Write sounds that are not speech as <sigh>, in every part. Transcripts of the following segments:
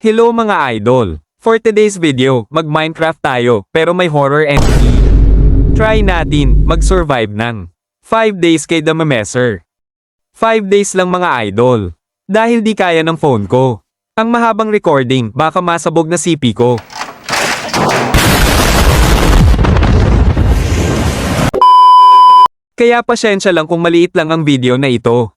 Hello mga idol! For today's video, mag-Minecraft tayo, pero may horror entity. Try natin, mag-survive ng 5 days kay The Memeser. 5 days lang mga idol. Dahil di kaya ng phone ko. Ang mahabang recording, baka masabog na CP ko. Kaya pasyensya lang kung maliit lang ang video na ito.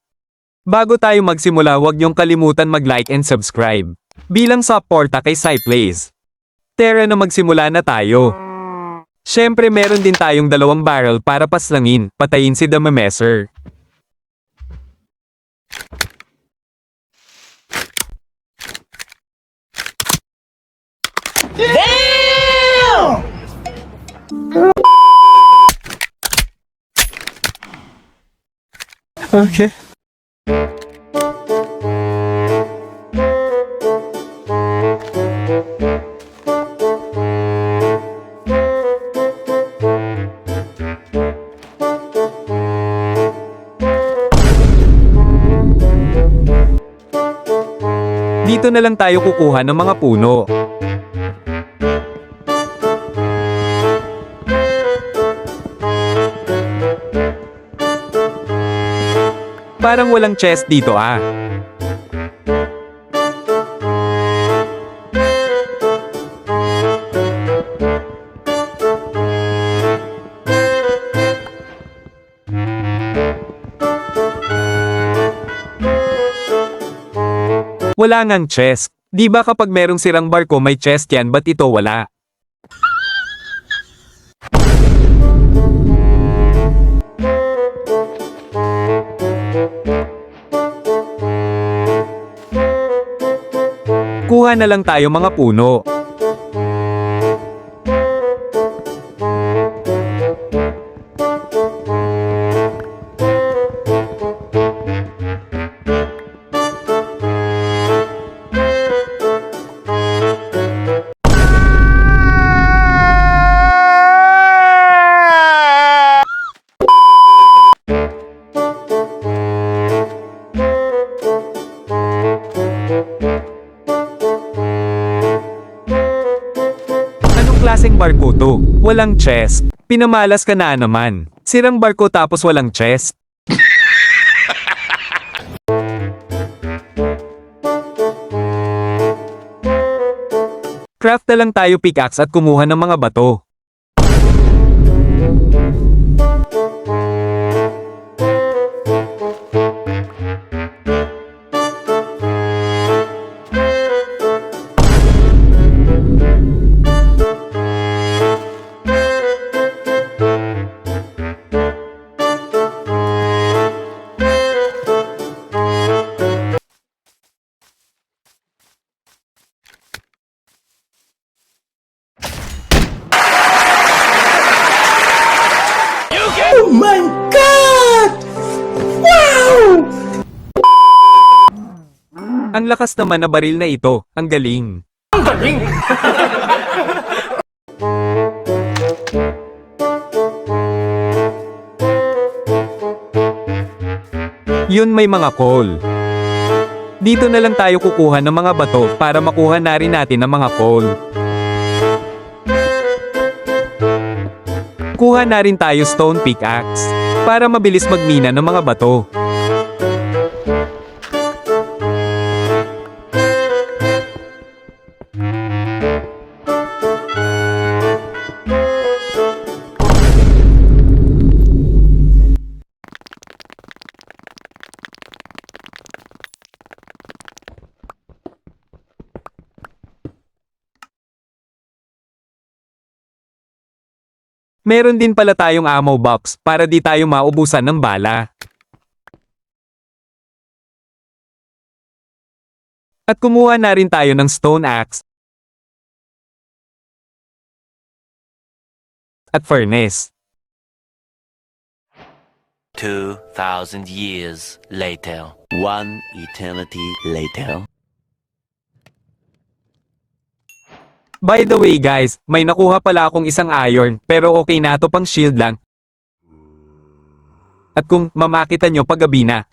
Bago tayo magsimula huwag niyong kalimutan mag-like and subscribe. Bilang supporta kay SciPlays. Tara na magsimula na tayo. Siyempre meron din tayong dalawang barrel para paslangin, patayin si The Memeser. Okay. Na lang tayo kukuha ng mga puno. Parang walang chest dito ah. Wala ngang chest. Di ba kapag merong sirang barko may chest yan ba't ito wala? Kuha na lang tayo mga puno. Barko to? Walang chest. Pinamalas ka na naman. Sirang barko tapos walang chest. Craft na lang tayo pickaxe at kumuha ng mga bato. Ang lakas naman na baril na ito. Ang galing. Yun may mga coal. Dito na lang tayo kukuha ng mga bato para makuha na rin natin ang mga coal. Kuha na rin tayo stone pickaxe para mabilis magmina ng mga bato. Meron din pala tayong ammo box para di tayo maubusan ng bala. At kumuha na rin tayo ng stone axe at furnace. 2,000 years later. One eternity later. By the way guys, may nakuha pala akong isang iron, pero okay na to pang shield lang. At kung mamakita nyo paggabi na.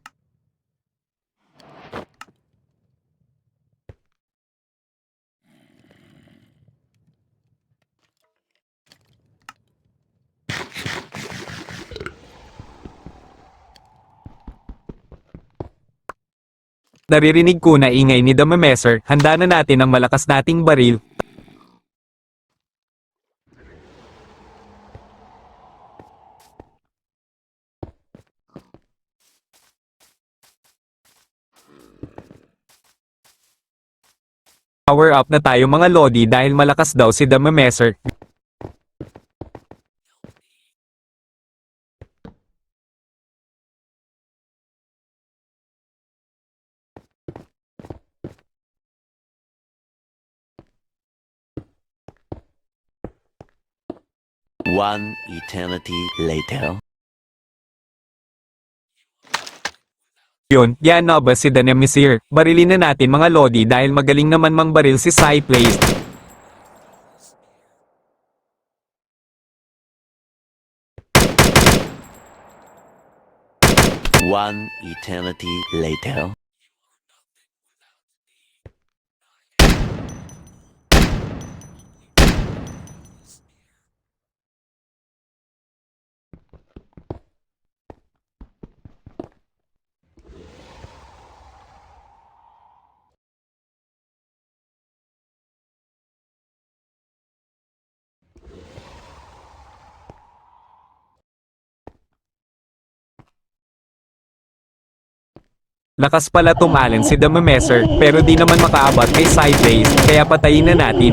Naririnig ko na ingay ni Damamesser, handa na natin ang malakas nating baril Power up na tayo mga Lodi dahil malakas daw si The Memeser. One eternity later. Yun, yan na ba si The Nemesis? Barilin na natin mga Lodi dahil magaling naman mang baril si Plays. One eternity later. Lakas pala tumalon si The Memeser, pero di naman makaabot kay Sai Plays, kaya patayin na natin.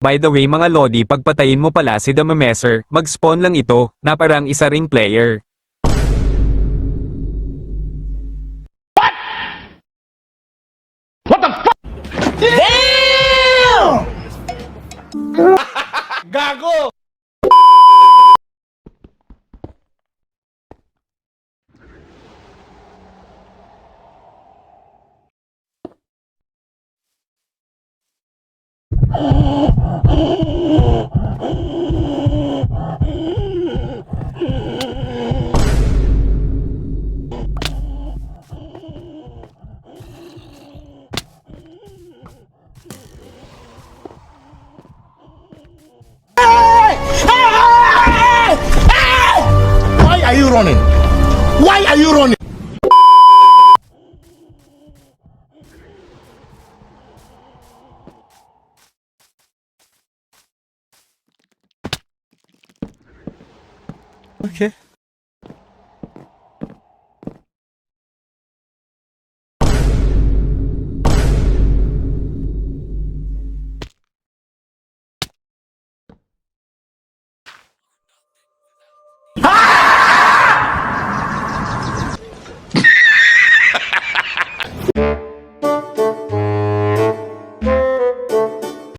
By the way mga Lodi pagpatayin mo pala si The Memeser, mag-spawn lang ito, na parang isa ring player. <laughs> Why are you running? Why are you running?